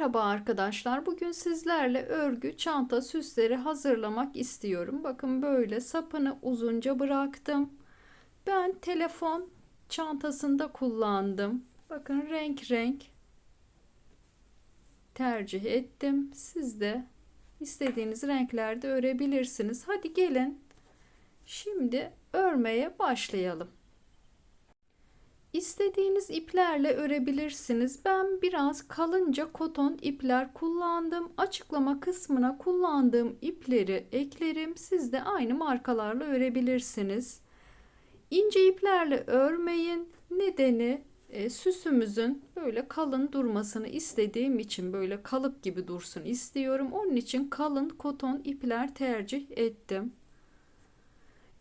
Merhaba arkadaşlar. Bugün sizlerle örgü çanta süsleri hazırlamak istiyorum. Bakın böyle sapını uzunca bıraktım. Ben telefon çantasında kullandım. Bakın renk renk tercih ettim. Siz de istediğiniz renklerde örebilirsiniz. Hadi gelin. Şimdi örmeye başlayalım. İstediğiniz iplerle örebilirsiniz. Ben biraz kalınca koton ipler kullandım. Açıklama kısmına kullandığım ipleri eklerim. Siz de aynı markalarla örebilirsiniz. İnce iplerle örmeyin. Nedeni e, süsümüzün böyle kalın durmasını istediğim için böyle kalıp gibi dursun istiyorum. Onun için kalın koton ipler tercih ettim.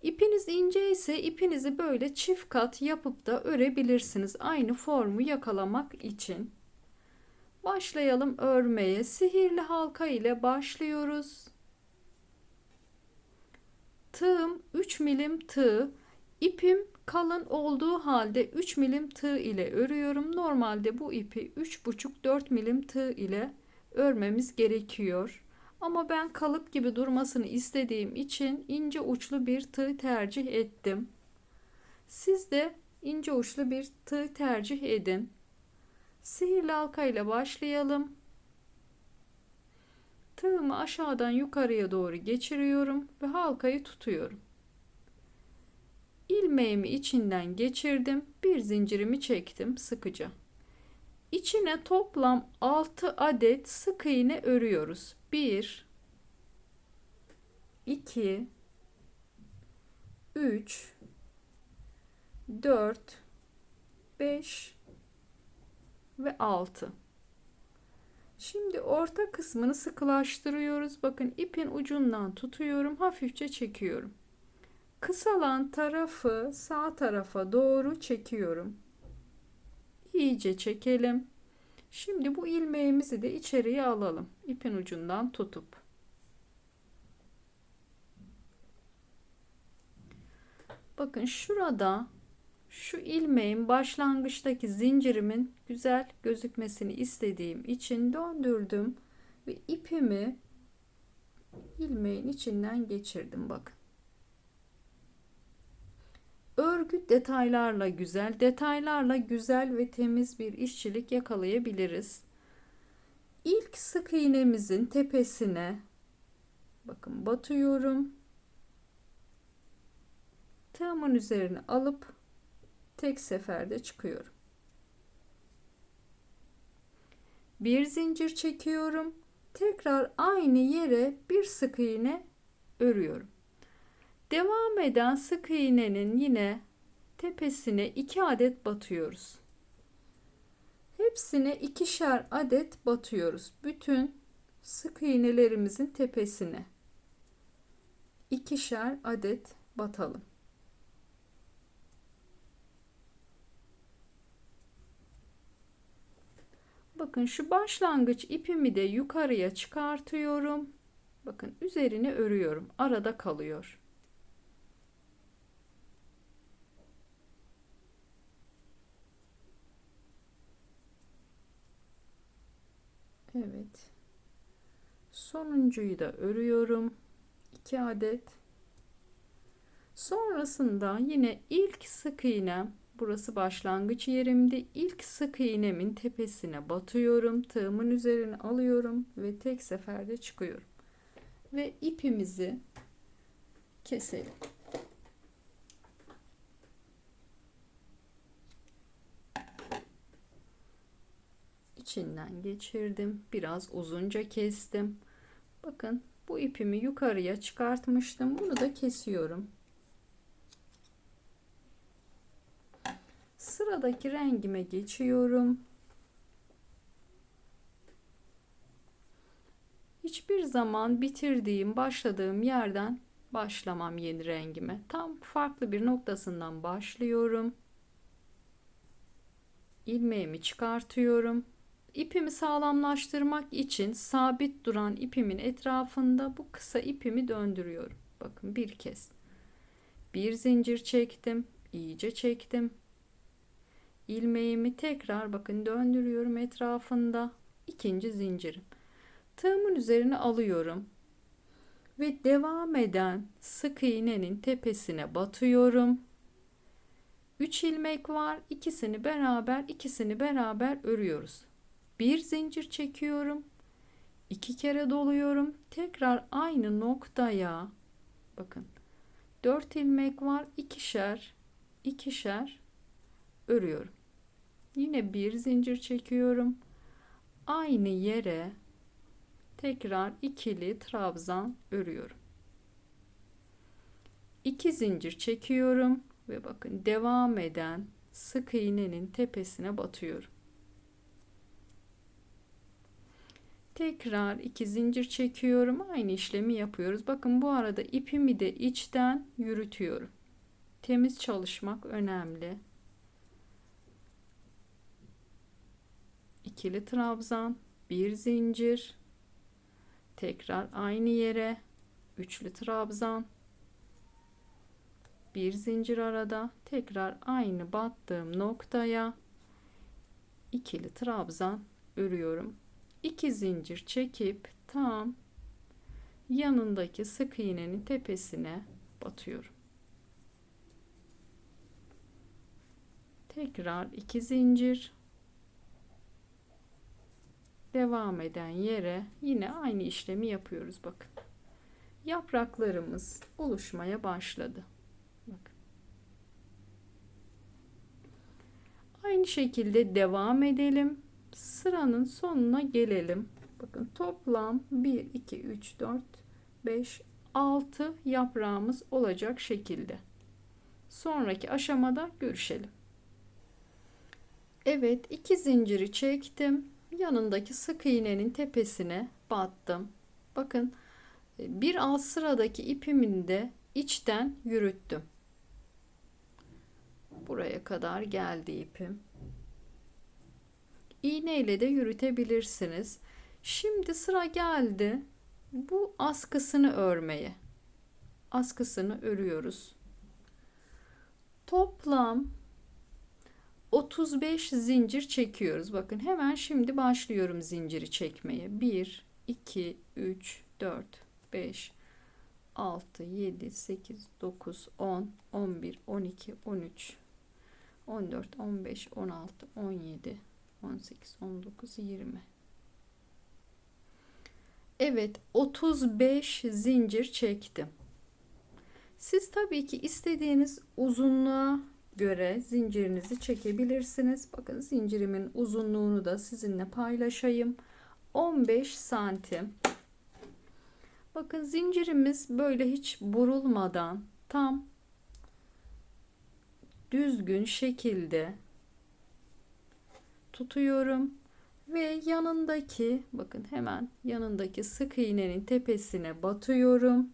İpiniz ince ise ipinizi böyle çift kat yapıp da örebilirsiniz. Aynı formu yakalamak için. Başlayalım örmeye. Sihirli halka ile başlıyoruz. Tığım 3 milim tığ. İpim kalın olduğu halde 3 milim tığ ile örüyorum. Normalde bu ipi 3,5-4 milim tığ ile örmemiz gerekiyor. Ama ben kalıp gibi durmasını istediğim için ince uçlu bir tığ tercih ettim. Siz de ince uçlu bir tığ tercih edin. Sihirli halka ile başlayalım. Tığımı aşağıdan yukarıya doğru geçiriyorum ve halkayı tutuyorum. İlmeğimi içinden geçirdim. Bir zincirimi çektim sıkıca. İçine toplam 6 adet sık iğne örüyoruz. 1 2 3 4 5 ve 6 Şimdi orta kısmını sıkılaştırıyoruz. Bakın ipin ucundan tutuyorum. Hafifçe çekiyorum. Kısalan tarafı sağ tarafa doğru çekiyorum. İyice çekelim. Şimdi bu ilmeğimizi de içeriye alalım. İpin ucundan tutup. Bakın şurada şu ilmeğin başlangıçtaki zincirimin güzel gözükmesini istediğim için döndürdüm ve ipimi ilmeğin içinden geçirdim bakın. Örgü detaylarla güzel, detaylarla güzel ve temiz bir işçilik yakalayabiliriz. İlk sık iğnemizin tepesine bakın batıyorum. Tığımın üzerine alıp tek seferde çıkıyorum. Bir zincir çekiyorum. Tekrar aynı yere bir sık iğne örüyorum. Devam eden sık iğnenin yine tepesine 2 adet batıyoruz. Hepsine ikişer adet batıyoruz. Bütün sık iğnelerimizin tepesine ikişer adet batalım. Bakın şu başlangıç ipimi de yukarıya çıkartıyorum. Bakın üzerine örüyorum. Arada kalıyor. Evet. Sonuncuyu da örüyorum. 2 adet. Sonrasında yine ilk sık iğnem burası başlangıç yerimde ilk sık iğnemin tepesine batıyorum. Tığımın üzerine alıyorum ve tek seferde çıkıyorum. Ve ipimizi keselim. İçinden geçirdim. Biraz uzunca kestim. Bakın bu ipimi yukarıya çıkartmıştım. Bunu da kesiyorum. Sıradaki rengime geçiyorum. Hiçbir zaman bitirdiğim, başladığım yerden başlamam yeni rengime. Tam farklı bir noktasından başlıyorum. ilmeğimi çıkartıyorum. İpimi sağlamlaştırmak için sabit duran ipimin etrafında bu kısa ipimi döndürüyorum. Bakın bir kez. Bir zincir çektim, iyice çektim. ilmeğimi tekrar bakın döndürüyorum etrafında. ikinci zincirim. Tığımın üzerine alıyorum ve devam eden sık iğnenin tepesine batıyorum. 3 ilmek var. ikisini beraber ikisini beraber örüyoruz. Bir zincir çekiyorum. iki kere doluyorum. Tekrar aynı noktaya bakın 4 ilmek var. ikişer ikişer örüyorum. Yine bir zincir çekiyorum. Aynı yere tekrar ikili trabzan örüyorum. 2 zincir çekiyorum ve bakın devam eden sık iğnenin tepesine batıyorum. Tekrar iki zincir çekiyorum. Aynı işlemi yapıyoruz. Bakın bu arada ipimi de içten yürütüyorum. Temiz çalışmak önemli. İkili trabzan, bir zincir, tekrar aynı yere, üçlü trabzan, bir zincir arada tekrar aynı battığım noktaya ikili trabzan örüyorum. 2 zincir çekip tam yanındaki sık iğnenin tepesine batıyorum. Tekrar 2 zincir devam eden yere yine aynı işlemi yapıyoruz bakın. Yapraklarımız oluşmaya başladı. Bakın. Aynı şekilde devam edelim. Sıranın sonuna gelelim. Bakın toplam 1, 2, 3, 4, 5, 6 yaprağımız olacak şekilde. Sonraki aşamada görüşelim. Evet iki zinciri çektim. Yanındaki sık iğnenin tepesine battım. Bakın bir alt sıradaki ipimin de içten yürüttüm. Buraya kadar geldi ipim. İğne de yürütebilirsiniz. Şimdi sıra geldi bu askısını örmeye. Askısını örüyoruz. Toplam 35 zincir çekiyoruz. Bakın hemen şimdi başlıyorum zinciri çekmeye. 1 2 3 4 5 6 7 8 9 10 11 12 13 14 15 16 17 18 19 20 Evet 35 zincir çektim. Siz tabii ki istediğiniz uzunluğa göre zincirinizi çekebilirsiniz. Bakın zincirimin uzunluğunu da sizinle paylaşayım. 15 santim. Bakın zincirimiz böyle hiç burulmadan tam düzgün şekilde tutuyorum ve yanındaki bakın hemen yanındaki sık iğnenin tepesine batıyorum.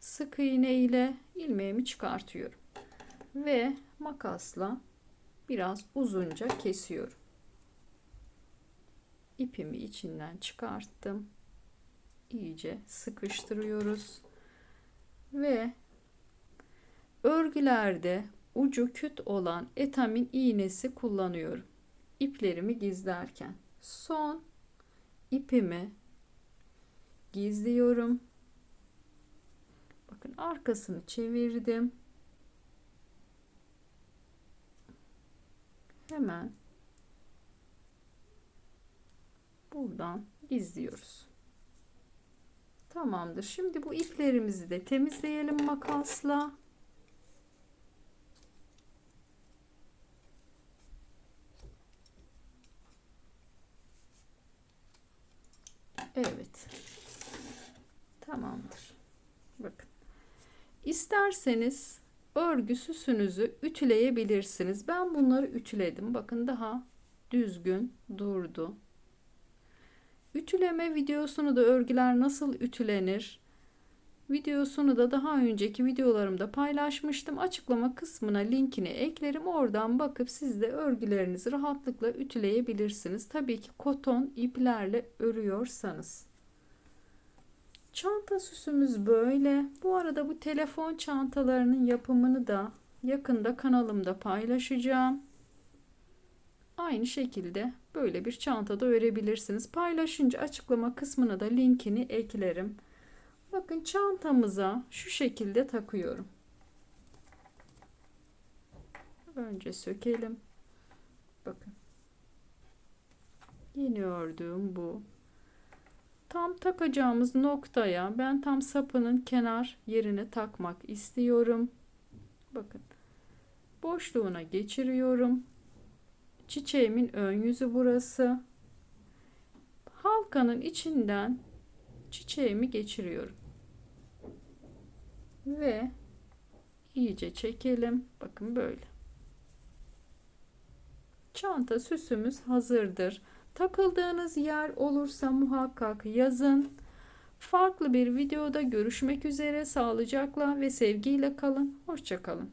Sık iğne ile ilmeğimi çıkartıyorum ve makasla biraz uzunca kesiyorum. İpimi içinden çıkarttım. İyice sıkıştırıyoruz. Ve örgülerde ucu küt olan etamin iğnesi kullanıyorum. İplerimi gizlerken son ipimi gizliyorum. Bakın arkasını çevirdim. Hemen buradan gizliyoruz. Tamamdır. Şimdi bu iplerimizi de temizleyelim makasla. Evet. Tamamdır. Bakın. İsterseniz örgü süsünüzü ütüleyebilirsiniz. Ben bunları ütüledim. Bakın daha düzgün durdu. Ütüleme videosunu da örgüler nasıl ütülenir videosunu da daha önceki videolarımda paylaşmıştım. Açıklama kısmına linkini eklerim. Oradan bakıp siz de örgülerinizi rahatlıkla ütüleyebilirsiniz. Tabii ki koton iplerle örüyorsanız. Çanta süsümüz böyle. Bu arada bu telefon çantalarının yapımını da yakında kanalımda paylaşacağım. aynı şekilde böyle bir çantada örebilirsiniz. Paylaşınca açıklama kısmına da linkini eklerim. Bakın çantamıza şu şekilde takıyorum. Önce sökelim. Bakın. Yeni ördüğüm bu. Tam takacağımız noktaya ben tam sapının kenar yerine takmak istiyorum. Bakın. Boşluğuna geçiriyorum. Çiçeğimin ön yüzü burası. Halkanın içinden çiçeğimi geçiriyorum. Ve iyice çekelim. Bakın böyle. Çanta süsümüz hazırdır. Takıldığınız yer olursa muhakkak yazın. Farklı bir videoda görüşmek üzere. Sağlıcakla ve sevgiyle kalın. Hoşçakalın.